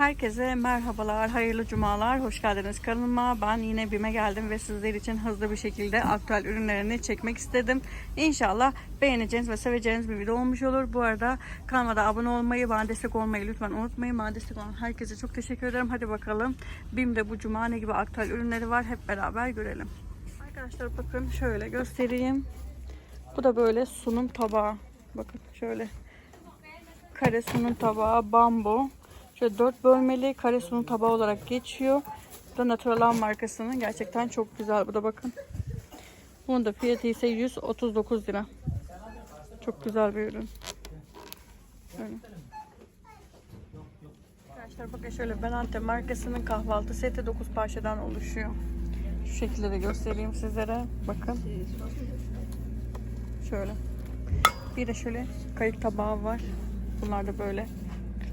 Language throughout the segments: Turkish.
Herkese merhabalar, hayırlı cumalar, hoş geldiniz kanalıma. Ben yine BİM'e geldim ve sizler için hızlı bir şekilde aktüel ürünlerini çekmek istedim. İnşallah beğeneceğiniz ve seveceğiniz bir video olmuş olur. Bu arada kanalıma abone olmayı, bana destek olmayı lütfen unutmayın. Bana destek olan herkese çok teşekkür ederim. Hadi bakalım BİM'de bu cuma ne gibi aktüel ürünleri var hep beraber görelim. Arkadaşlar bakın şöyle göstereyim. Bu da böyle sunum tabağı. Bakın şöyle kare sunum tabağı bambu. Şöyle dört bölmeli kare sunum tabağı olarak geçiyor. Bu da Naturalan markasının. Gerçekten çok güzel. Bu da bakın. Bunun da fiyatı ise 139 lira. Çok güzel bir ürün. Şöyle. Arkadaşlar bakın şöyle Benante markasının kahvaltı seti 9 parçadan oluşuyor. Şu şekilde de göstereyim sizlere. Bakın. Şöyle. Bir de şöyle kayık tabağı var. Bunlar da böyle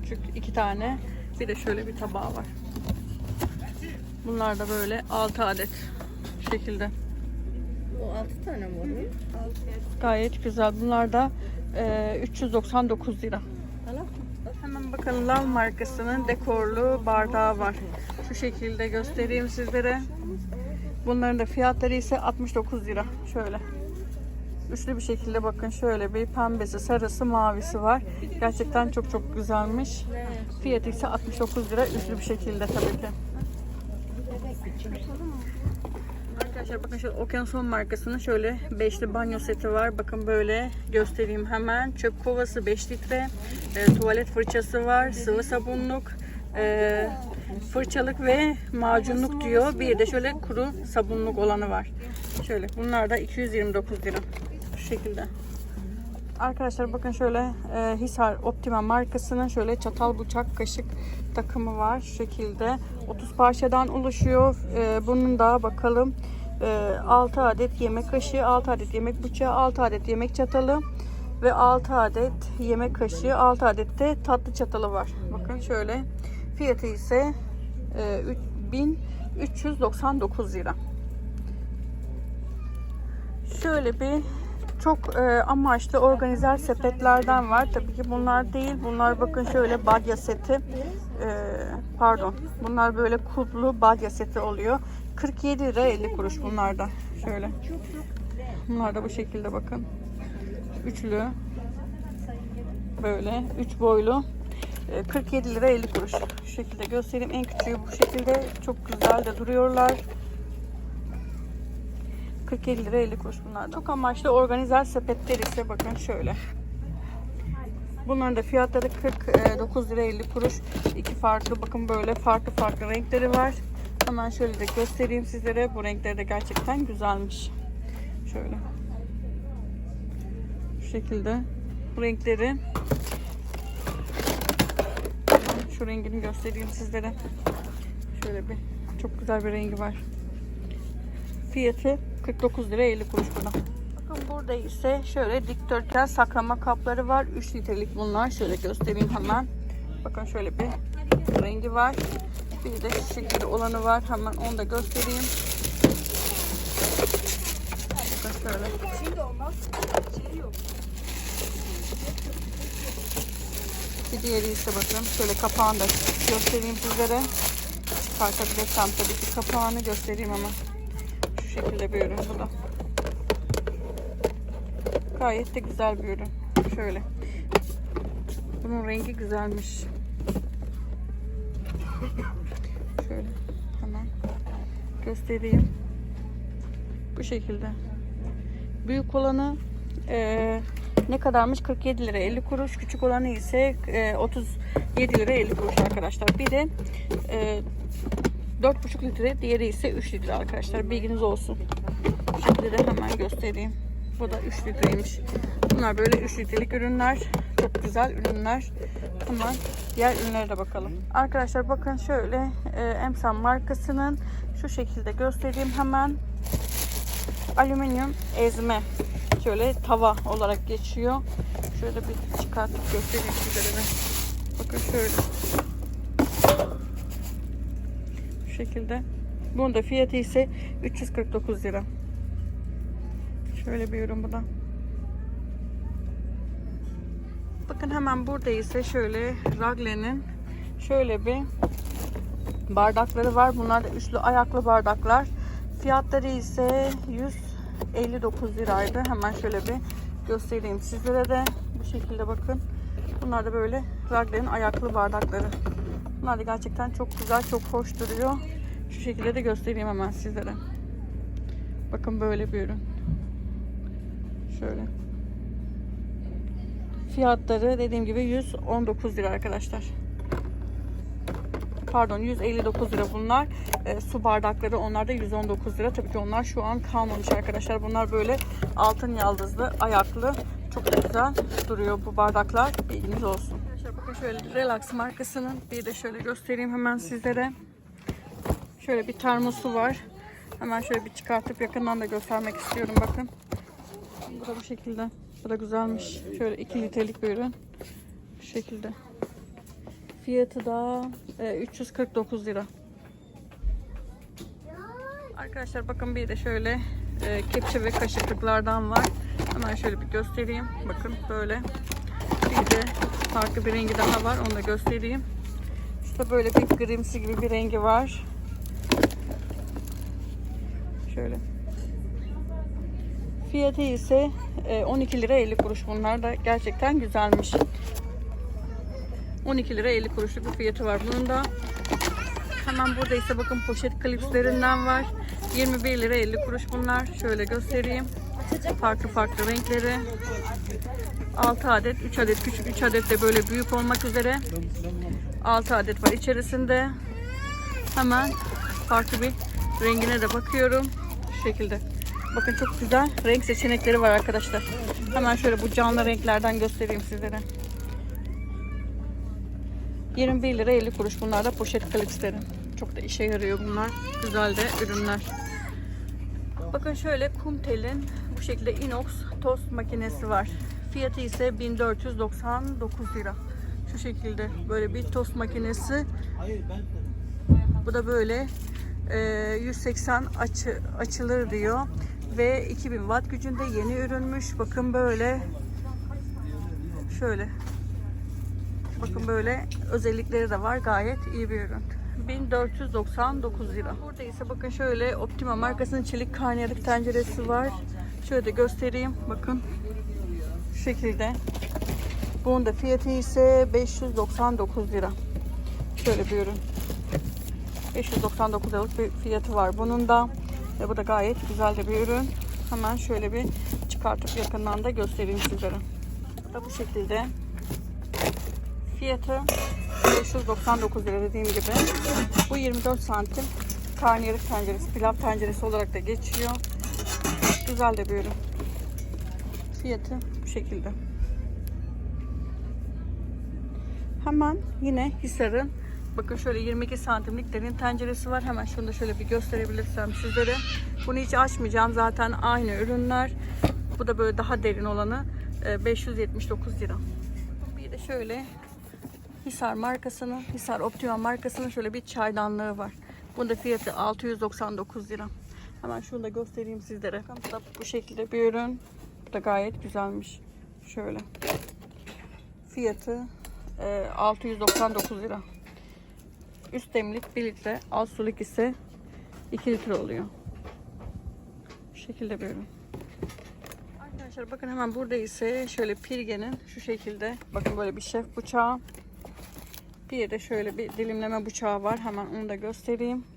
küçük iki tane. Bir de şöyle bir tabağı var. Bunlar da böyle 6 adet şu şekilde. O 6 tane mi oluyor? Gayet güzel. Bunlar da e, 399 lira. Hemen bakalım Lav markasının dekorlu bardağı var. Şu şekilde göstereyim sizlere. Bunların da fiyatları ise 69 lira. Şöyle. Üçlü bir şekilde bakın şöyle bir pembesi, sarısı, mavisi var. Gerçekten çok çok güzelmiş. Fiyatı ise 69 lira. Üçlü bir şekilde tabii ki. Arkadaşlar bakın şöyle Okyanuson markasının şöyle beşli banyo seti var. Bakın böyle göstereyim hemen. Çöp kovası 5 litre. e, tuvalet fırçası var. Sıvı sabunluk. e, fırçalık ve macunluk diyor. Bir de şöyle kuru sabunluk olanı var. Şöyle bunlar da 229 lira. Şekilde. Arkadaşlar bakın şöyle e, Hisar Optima markasının şöyle çatal bıçak kaşık takımı var. Şu şekilde 30 parçadan oluşuyor. E, bunun da bakalım e, 6 adet yemek kaşığı, 6 adet yemek bıçağı, 6 adet yemek çatalı ve 6 adet yemek kaşığı, 6 adet de tatlı çatalı var. Bakın şöyle fiyatı ise e, 1399 lira. Şöyle bir çok e, amaçlı organizer sepetlerden var. Tabii ki bunlar değil. Bunlar bakın şöyle badya seti. E, pardon. Bunlar böyle kulplu badya seti oluyor. 47 lira 50 kuruş bunlar da. Şöyle. Bunlar da bu şekilde bakın. Üçlü. Böyle. Üç boylu. E, 47 lira 50 kuruş. Şu şekilde göstereyim. En küçüğü bu şekilde. Çok güzel de duruyorlar. 47 lira 50 kuruş bunlardan. Çok amaçlı organizer sepetler ise bakın şöyle. Bunların da fiyatları 49 lira 50 kuruş. İki farklı bakın böyle farklı farklı renkleri var. Hemen şöyle de göstereyim sizlere. Bu renkleri de gerçekten güzelmiş. Şöyle. Şu şekilde. Bu renkleri şu rengini göstereyim sizlere. Şöyle bir çok güzel bir rengi var. Fiyatı 49 lira 50 kuruş burada. Bakın burada ise şöyle dikdörtgen saklama kapları var. 3 litrelik bunlar. Şöyle göstereyim hemen. Bakın şöyle bir rengi var. Bir de şekilde olanı var. Hemen onu da göstereyim. Bakın şöyle. Bir diğeri ise bakın şöyle kapağını da göstereyim sizlere. Çıkartabilirsem tabii ki kapağını göstereyim ama. Şekilde bir ürün bu da. Gayet de güzel bir ürün. Şöyle. Bunun rengi güzelmiş. Şöyle hemen göstereyim. Bu şekilde. Büyük olanı eee, ne kadarmış? 47 lira 50 kuruş. Küçük olanı ise eee, 37 lira 50 kuruş arkadaşlar. Bir de eee 4,5 litre. Diğeri ise 3 litre arkadaşlar. Bilginiz olsun. Şimdi de hemen göstereyim. Bu da 3 litreymiş. Bunlar böyle 3 litrelik ürünler. Çok güzel ürünler. Hemen diğer ürünlere de bakalım. Arkadaşlar bakın şöyle e, Emsan markasının şu şekilde göstereyim hemen. Alüminyum ezme. Şöyle tava olarak geçiyor. Şöyle bir çıkartıp göstereyim sizlere. Bakın şöyle. Şu şekilde. Bunun da fiyatı ise 349 lira. Şöyle bir ürün bu da. Bakın hemen burada ise şöyle Ragle'nin şöyle bir bardakları var. Bunlar da üçlü ayaklı bardaklar. Fiyatları ise 159 liraydı. Hemen şöyle bir göstereyim sizlere de. Bu şekilde bakın. Bunlar da böyle Ragler'in ayaklı bardakları. Bunlar da gerçekten çok güzel, çok hoş duruyor. Şu şekilde de göstereyim hemen sizlere. Bakın böyle bir ürün. Şöyle. Fiyatları dediğim gibi 119 lira arkadaşlar. Pardon 159 lira bunlar. E, su bardakları onlar da 119 lira. Tabii ki onlar şu an kalmamış arkadaşlar. Bunlar böyle altın yaldızlı, ayaklı. Çok güzel duruyor bu bardaklar. Bilginiz olsun. Şöyle Relax markasının bir de şöyle göstereyim hemen sizlere. Şöyle bir termosu var. Hemen şöyle bir çıkartıp yakından da göstermek istiyorum bakın. Bu da bu şekilde. Bu da güzelmiş. Şöyle 2 litrelik bir ürün. Bu şekilde. Fiyatı da e, 349 lira. Arkadaşlar bakın bir de şöyle e, kepçe ve kaşıklıklardan var. Hemen şöyle bir göstereyim. Bakın böyle. Bir de farklı bir rengi daha var. Onu da göstereyim. İşte böyle bir grimsi gibi bir rengi var. Şöyle. Fiyatı ise e, 12 lira 50 kuruş. Bunlar da gerçekten güzelmiş. 12 lira 50 kuruşluk bir fiyatı var bunun da. Hemen burada ise bakın poşet klipslerinden var. 21 lira 50 kuruş bunlar. Şöyle göstereyim. Farklı farklı renkleri. 6 adet, 3 adet küçük, 3 adet de böyle büyük olmak üzere. 6 adet var içerisinde. Hemen farklı bir rengine de bakıyorum. Şu şekilde. Bakın çok güzel renk seçenekleri var arkadaşlar. Hemen şöyle bu canlı renklerden göstereyim sizlere. 21 lira 50 kuruş bunlar da poşet klipsleri. Çok da işe yarıyor bunlar. Güzel de ürünler. Bakın şöyle Kumtel'in bu şekilde inox tost makinesi var. Fiyatı ise 1499 lira. Şu şekilde böyle bir tost makinesi. Bu da böyle e, 180 açı, açılır diyor. Ve 2000 watt gücünde yeni ürünmüş. Bakın böyle şöyle Bakın böyle özellikleri de var. Gayet iyi bir ürün. 1499 lira. Burada ise bakın şöyle Optima markasının çelik karnıyarık tenceresi var. Şöyle göstereyim. Bakın. Şu şekilde. Bunun da fiyatı ise 599 lira. Şöyle bir ürün. 599 liralık bir fiyatı var bunun da. Ve bu da gayet güzel de bir ürün. Hemen şöyle bir çıkartıp yakından da göstereyim sizlere. Bu da bu şekilde. Fiyatı 599 lira dediğim gibi. Bu 24 santim karnıyarık tenceresi, pilav tenceresi olarak da geçiyor. Güzel de bir ürün. Fiyatı bu şekilde. Hemen yine Hisar'ın bakın şöyle 22 santimlik derin tenceresi var. Hemen şunu da şöyle bir gösterebilirsem sizlere. Bunu hiç açmayacağım. Zaten aynı ürünler. Bu da böyle daha derin olanı e, 579 lira. Bir de şöyle Hisar markasının, Hisar Optima markasının şöyle bir çaydanlığı var. Bunda fiyatı 699 lira. Hemen şunu da göstereyim sizlere. Bu da bu şekilde bir ürün. Bu da gayet güzelmiş. Şöyle. Fiyatı e, 699 lira. Üst demlik 1 litre, alt suluk ise 2 litre oluyor. Bu şekilde bir ürün. Arkadaşlar bakın hemen burada ise şöyle Pirge'nin şu şekilde bakın böyle bir şef bıçağı. Bir de şöyle bir dilimleme bıçağı var. Hemen onu da göstereyim.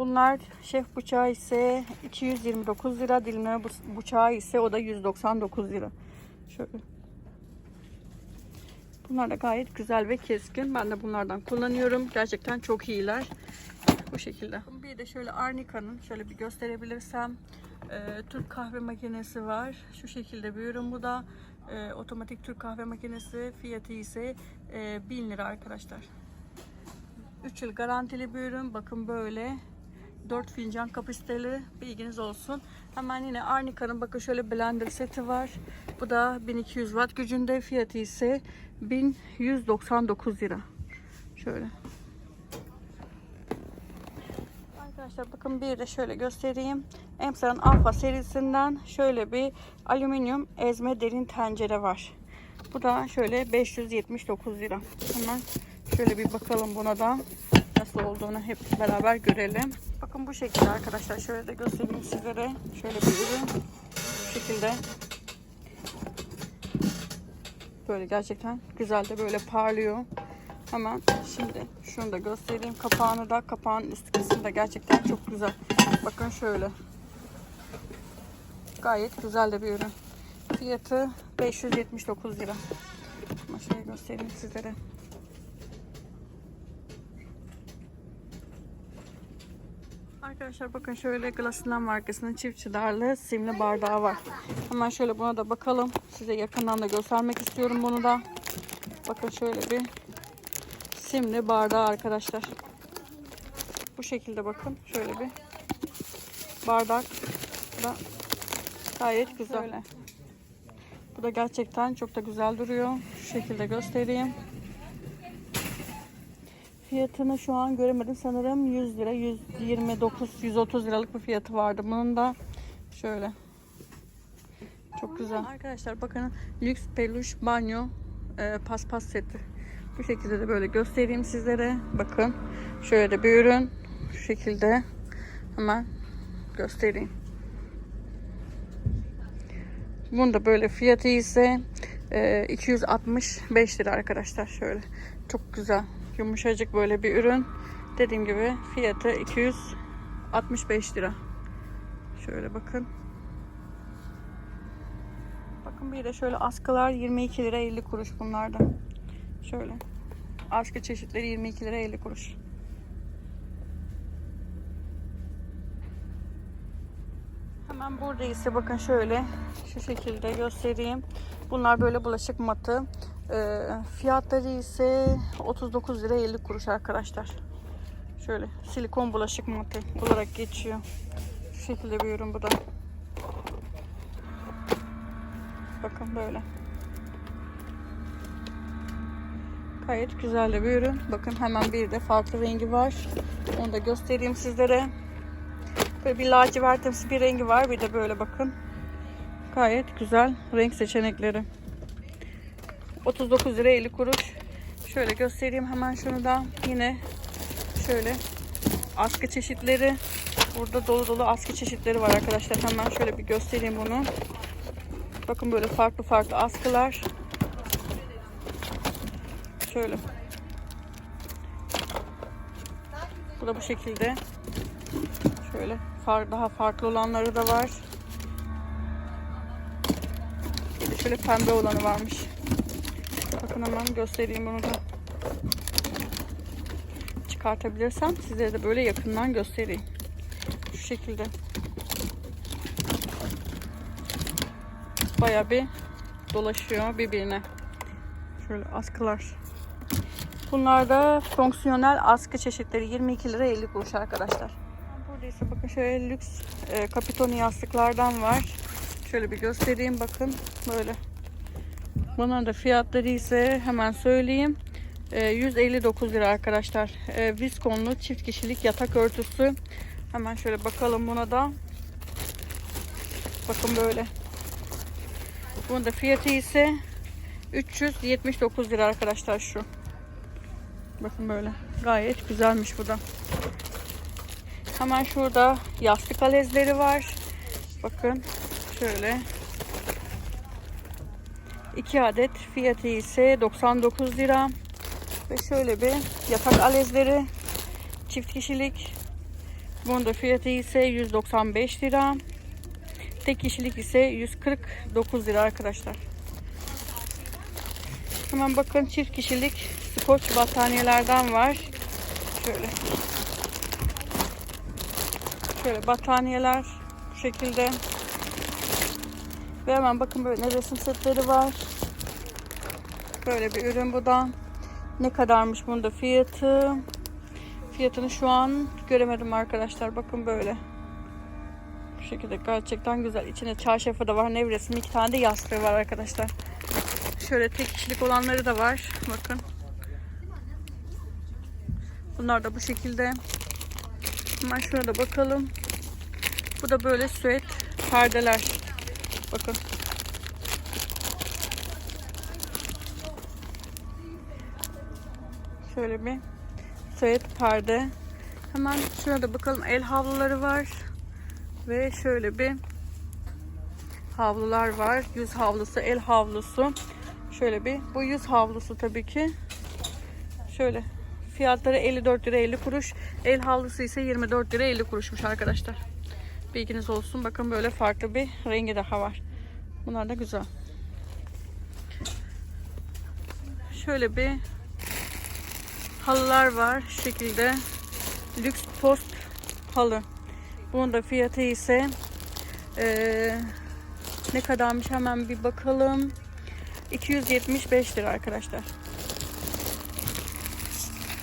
Bunlar şef bıçağı ise 229 lira. Bı- bıçağı ise o da 199 lira. Şöyle. Bunlar da gayet güzel ve keskin. Ben de bunlardan kullanıyorum. Gerçekten çok iyiler. Bu şekilde. Bir de şöyle Arnica'nın şöyle bir gösterebilirsem e, Türk kahve makinesi var. Şu şekilde bir ürün bu da. E, otomatik Türk kahve makinesi fiyatı ise e, 1000 lira arkadaşlar. 3 yıl garantili bir ürün. Bakın böyle 4 fincan kapasiteli bilginiz olsun. Hemen yine Arnica'nın bakın şöyle blender seti var. Bu da 1200 watt gücünde fiyatı ise 1199 lira. Şöyle. Arkadaşlar bakın bir de şöyle göstereyim. Emsa'nın Alfa serisinden şöyle bir alüminyum ezme derin tencere var. Bu da şöyle 579 lira. Hemen şöyle bir bakalım buna da. Nasıl olduğunu hep beraber görelim. Bakın bu şekilde arkadaşlar. Şöyle de göstereyim sizlere. Şöyle bir ürün. Bu şekilde. Böyle gerçekten güzel de böyle parlıyor. Hemen şimdi şunu da göstereyim. Kapağını da kapağın üst kısmı da gerçekten çok güzel. Bakın şöyle. Gayet güzel de bir ürün. Fiyatı 579 lira. Ama şöyle göstereyim sizlere. Arkadaşlar bakın şöyle Glassland markasının çift simli bardağı var. Hemen şöyle buna da bakalım. Size yakından da göstermek istiyorum bunu da. Bakın şöyle bir simli bardağı arkadaşlar. Bu şekilde bakın. Şöyle bir bardak. Da gayet güzel. Bu da gerçekten çok da güzel duruyor. Şu şekilde göstereyim. Fiyatını şu an göremedim. Sanırım 100 lira, 129, 130 liralık bir fiyatı vardı. Bunun da şöyle. Çok güzel. Arkadaşlar bakın lüks peluş banyo e, paspas seti. Bu şekilde de böyle göstereyim sizlere. Bakın şöyle bir ürün. Şu şekilde hemen göstereyim. Bunun da böyle fiyatı ise e, 265 lira arkadaşlar. Şöyle çok güzel yumuşacık böyle bir ürün. Dediğim gibi fiyatı 265 lira. Şöyle bakın. Bakın bir de şöyle askılar 22 lira 50 kuruş bunlarda. Şöyle. Askı çeşitleri 22 lira 50 kuruş. Hemen burada ise bakın şöyle şu şekilde göstereyim. Bunlar böyle bulaşık matı. Ee, fiyatları ise 39 lira 50 kuruş arkadaşlar. Şöyle silikon bulaşık matı olarak geçiyor. Şu şekilde bir ürün bu da. Bakın böyle. Gayet güzel de bir ürün. Bakın hemen bir de farklı rengi var. Onu da göstereyim sizlere. Böyle bir lacivertimsi bir rengi var. Bir de böyle bakın. Gayet güzel renk seçenekleri. 39 lira 50 kuruş. Şöyle göstereyim hemen şunu da. Yine şöyle askı çeşitleri. Burada dolu dolu askı çeşitleri var arkadaşlar. Hemen şöyle bir göstereyim bunu. Bakın böyle farklı farklı askılar. Şöyle. Bu da bu şekilde. Şöyle daha farklı olanları da var. Şöyle pembe olanı varmış. Bakın hemen göstereyim bunu da. Çıkartabilirsem size de böyle yakından göstereyim. Şu şekilde. Baya bir dolaşıyor birbirine. Şöyle askılar. Bunlar da fonksiyonel askı çeşitleri 22 lira 50 kuruş arkadaşlar. Burada ise bakın şöyle lüks e, kapitoni yastıklardan var. Şöyle bir göstereyim bakın böyle. Bunların da fiyatları ise hemen söyleyeyim. E, 159 lira arkadaşlar. E, viskonlu çift kişilik yatak örtüsü. Hemen şöyle bakalım buna da. Bakın böyle. Bunun da fiyatı ise 379 lira arkadaşlar şu. Bakın böyle. Gayet güzelmiş bu da. Hemen şurada yastık alezleri var. Bakın şöyle. 2 adet fiyatı ise 99 lira. Ve şöyle bir yatak alezleri çift kişilik. Bunun da fiyatı ise 195 lira. Tek kişilik ise 149 lira arkadaşlar. Hemen bakın çift kişilik skoç battaniyelerden var. Şöyle. Şöyle battaniyeler bu şekilde. Ve hemen bakın böyle resim setleri var. Böyle bir ürün bu da. Ne kadarmış bunun da fiyatı? Fiyatını şu an göremedim arkadaşlar. Bakın böyle. Bu şekilde gerçekten güzel. İçine çarşafı da var. Nevresim iki tane de yastığı var arkadaşlar. Şöyle tek kişilik olanları da var. Bakın. Bunlar da bu şekilde. Hemen şuna da bakalım. Bu da böyle süet perdeler. Bakın. Şöyle bir Evet perde. Hemen şurada bakalım el havluları var. Ve şöyle bir havlular var. Yüz havlusu, el havlusu. Şöyle bir bu yüz havlusu tabii ki. Şöyle fiyatları 54 lira 50 kuruş. El havlusu ise 24 lira 50 kuruşmuş arkadaşlar. Bilginiz olsun. Bakın böyle farklı bir rengi daha var. Bunlar da güzel. Şöyle bir halılar var şu şekilde. Lüks post halı. Bunun da fiyatı ise eee, ne kadarmış hemen bir bakalım. 275 lira arkadaşlar.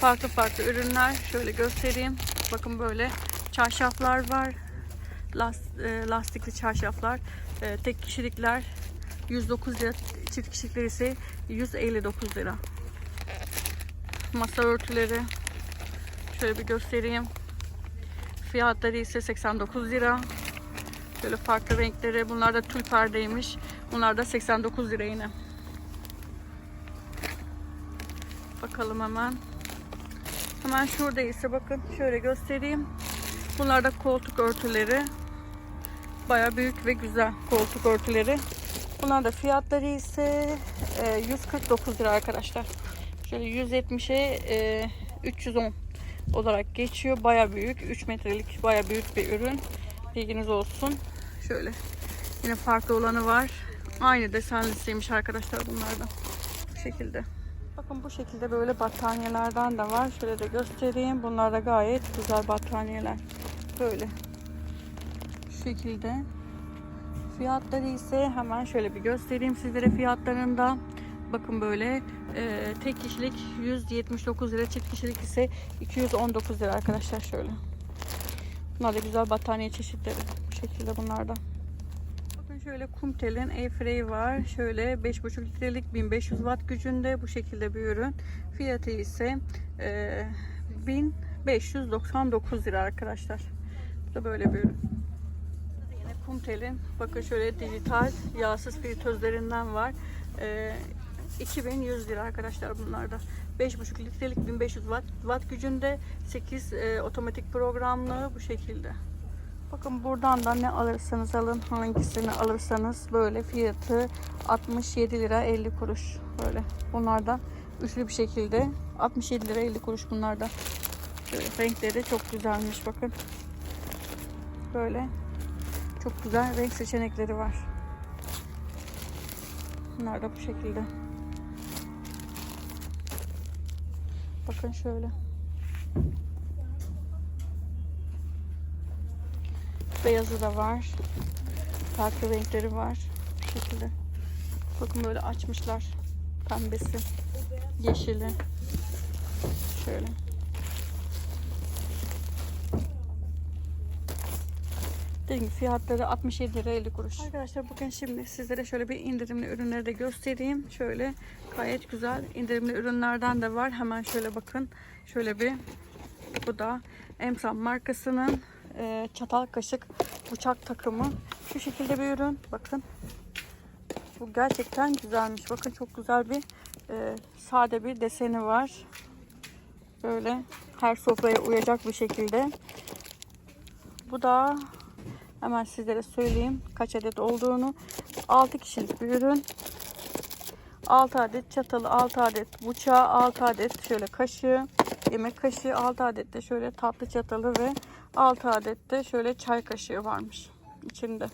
Farklı farklı ürünler şöyle göstereyim. Bakın böyle çarşaflar var. E, lastikli çarşaflar. E, tek kişilikler 109 lira. Çift kişilikler ise 159 lira. Masa örtüleri şöyle bir göstereyim. Fiyatları ise 89 lira. Şöyle farklı renkleri. Bunlar da tül perdeymiş. Bunlar da 89 lira yine. Bakalım hemen. Hemen şurada ise bakın şöyle göstereyim. Bunlar da koltuk örtüleri. Baya büyük ve güzel koltuk örtüleri. Bunlar da fiyatları ise e, 149 lira arkadaşlar. Şöyle 170'e e, 310 olarak geçiyor. Baya büyük. 3 metrelik baya büyük bir ürün. Bilginiz olsun. Şöyle. Yine farklı olanı var. Aynı desenlisiymiş arkadaşlar bunlardan. Bu şekilde. Bakın bu şekilde böyle battaniyelerden de var. Şöyle de göstereyim. Bunlar da gayet güzel battaniyeler. Böyle. Şekilde. Fiyatları ise hemen şöyle bir göstereyim sizlere fiyatlarında. Bakın böyle e, tek kişilik 179 lira, çift kişilik ise 219 lira arkadaşlar şöyle. Bunlar da güzel battaniye çeşitleri. Bu şekilde bunlarda. Bakın şöyle Kumtel'in Airfryer var. Şöyle 5,5 litrelik 1500 watt gücünde bu şekilde bir ürün. Fiyatı ise e, 1599 lira arkadaşlar. Bu da böyle bir ürün. Kumtel'in bakın şöyle dijital yağsız fritözlerinden var. E, 2100 lira arkadaşlar bunlarda. 5,5 litrelik 1500 watt, watt gücünde 8 e, otomatik programlı bu şekilde. Bakın buradan da ne alırsanız alın hangisini alırsanız böyle fiyatı 67 lira 50 kuruş böyle bunlar da üçlü bir şekilde 67 lira 50 kuruş bunlar da Şöyle renkleri çok güzelmiş bakın böyle çok güzel renk seçenekleri var bunlar da bu şekilde bakın şöyle Beyazı da var. Farklı renkleri var. Bu şekilde. Bakın böyle açmışlar. Pembesi. Yeşili. Şöyle. Dediğim gibi fiyatları 67 lira 50 kuruş. Arkadaşlar bugün şimdi sizlere şöyle bir indirimli ürünleri de göstereyim. Şöyle gayet güzel indirimli ürünlerden de var. Hemen şöyle bakın. Şöyle bir bu da Emsam markasının e, çatal kaşık bıçak takımı. Şu şekilde bir ürün. Bakın. Bu gerçekten güzelmiş. Bakın çok güzel bir e, sade bir deseni var. Böyle her sofraya uyacak bir şekilde. Bu da hemen sizlere söyleyeyim kaç adet olduğunu. 6 kişilik bir ürün. 6 adet çatalı, 6 adet bıçağı, 6 adet şöyle kaşığı, yemek kaşığı, 6 adet de şöyle tatlı çatalı ve 6 adet de şöyle çay kaşığı varmış içinde.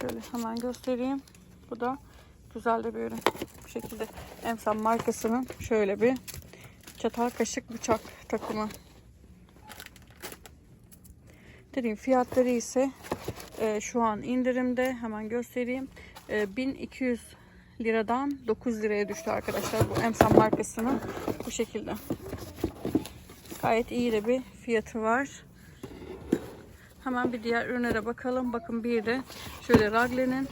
Şöyle hemen göstereyim. Bu da güzel de bir ürün. Bu şekilde Emsal markasının şöyle bir çatal kaşık bıçak takımı. Dediğim fiyatları ise e, şu an indirimde. Hemen göstereyim. E, 1200 liradan 9 liraya düştü arkadaşlar. Bu Emsal markasının bu şekilde. Gayet iyi de bir fiyatı var. Hemen bir diğer ürünlere bakalım. Bakın bir de şöyle Ragle'nin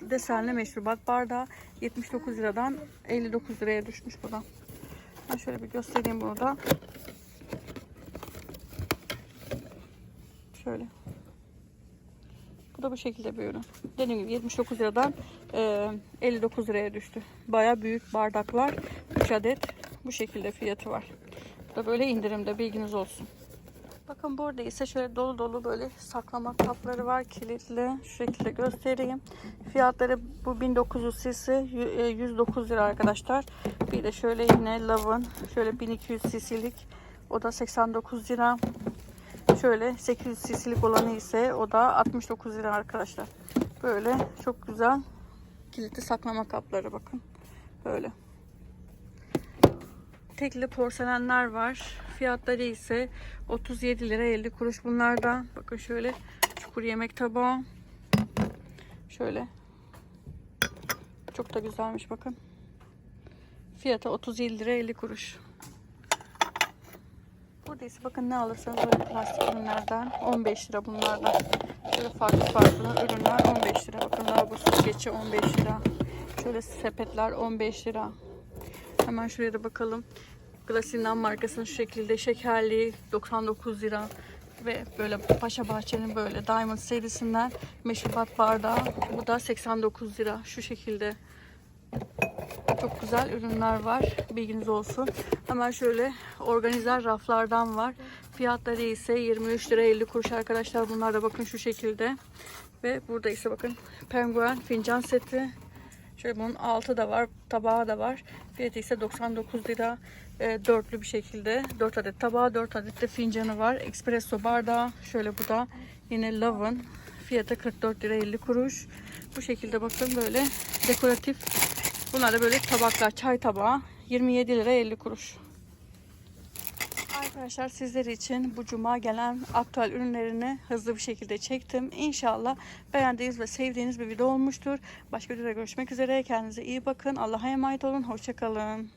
desenli meşrubat bardağı 79 liradan 59 liraya düşmüş bu da. Ben şöyle bir göstereyim bunu da. Şöyle. Bu da bu şekilde bir ürün. Dediğim gibi 79 liradan e, 59 liraya düştü. Baya büyük bardaklar. 3 adet bu şekilde fiyatı var. Bu da böyle indirimde bilginiz olsun. Bakın burada ise şöyle dolu dolu böyle saklama kapları var kilitli. Şu şekilde göstereyim. Fiyatları bu 1900 cc y- e, 109 lira arkadaşlar. Bir de şöyle yine Love'ın şöyle 1200 cc'lik o da 89 lira. Şöyle 800 cc'lik olanı ise o da 69 lira arkadaşlar. Böyle çok güzel kilitli saklama kapları bakın. Böyle. Tekli porselenler var. Fiyatları ise 37 lira 50 kuruş bunlardan. Bakın şöyle çukur yemek tabağı. Şöyle. Çok da güzelmiş bakın. Fiyatı 37 lira 50 kuruş. Burada ise bakın ne alırsanız böyle plastik ürünlerden 15 lira bunlardan. Şöyle farklı farklı ürünler 15 lira. Bakın lavabo süzgeci 15 lira. Şöyle sepetler 15 lira. Hemen şuraya da bakalım. Glasin'den markasının şu şekilde şekerli 99 lira ve böyle Paşa Bahçe'nin böyle Diamond serisinden meşrubat bardağı. Bu da 89 lira şu şekilde. Çok güzel ürünler var. Bilginiz olsun. Hemen şöyle organizer raflardan var. Fiyatları ise 23 lira 50 kuruş arkadaşlar. Bunlar da bakın şu şekilde. Ve burada ise bakın penguen fincan seti. Şöyle bunun altı da var, tabağı da var. Fiyatı ise 99 lira. E, dörtlü bir şekilde. 4 adet tabağı, 4 adet de fincanı var. Espresso bardağı. Şöyle bu da yine Love'ın. Fiyatı 44 lira 50 kuruş. Bu şekilde bakın böyle dekoratif. Bunlar da böyle tabaklar, çay tabağı. 27 lira 50 kuruş. Arkadaşlar sizler için bu cuma gelen aktüel ürünlerini hızlı bir şekilde çektim. İnşallah beğendiğiniz ve sevdiğiniz bir video olmuştur. Başka videoda görüşmek üzere. Kendinize iyi bakın. Allah'a emanet olun. Hoşçakalın.